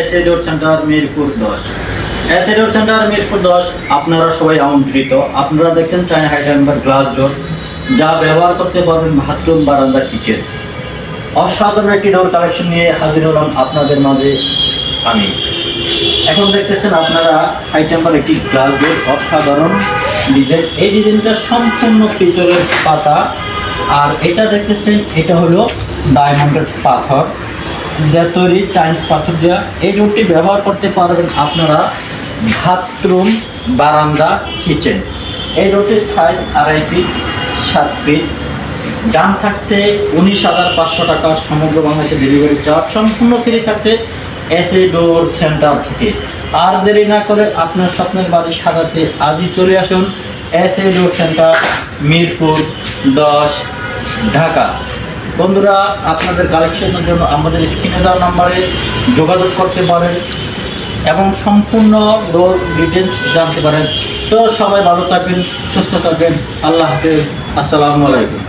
এসএডোর centre Mirpur দশ। এসএডোর centre Mirpur দশ, আপনারা সবাই আমন্ত্রিত। আপনারা দেখছেন চায়না হাইডেনবার গ্লাস ডোর যা ব্যবহার করতে পারবেন বাথরুম বারান্দা কিচেন অসাধারণ একটি ডোর কালেকশন নিয়ে হাজির হলাম আপনাদের মাঝে আমি। এখন দেখতেছেন আপনারা হাই টেম্পার একটি গ্লাস ডোর অসাধারণ ডিজাইন এই ডিজাইনটা সম্পূর্ণ পিতলের পাতা। আর এটা দেখতেছেন, এটা হলো ডায়মন্ডের পাথর। যা তৈরি চাইনিজ পাথর দেওয়া এই ডোরটি ব্যবহার করতে পারবেন আপনারা বাথরুম বারান্দা কিচেন এই ডোরটির সাইজ আড়াই ফিট সাত ফিট দাম থাকছে উনিশ হাজার পাঁচশো টাকা। সমগ্র বাংলাদেশে ডেলিভারি চার্জ সম্পূর্ণ ফ্রি থাকছে এস এ ডোর সেন্টার থেকে। আর দেরি না করে আপনার স্বপ্নের বাড়ি সাজাতে আজই চলে আসুন S A door centre Mirpur দশ, ঢাকা। বন্ধুরা, আপনাদের কালেকশনের জন্য আমাদের স্ক্রিনে দেওয়া নাম্বারে যোগাযোগ করতে পারেন এবং সম্পূর্ণ রোল ডিটেলস জানতে পারেন। তো সবাই ভালো থাকবেন, সুস্থ থাকবেন। আল্লাহ হাফেজ। আসসালামু আলাইকুম।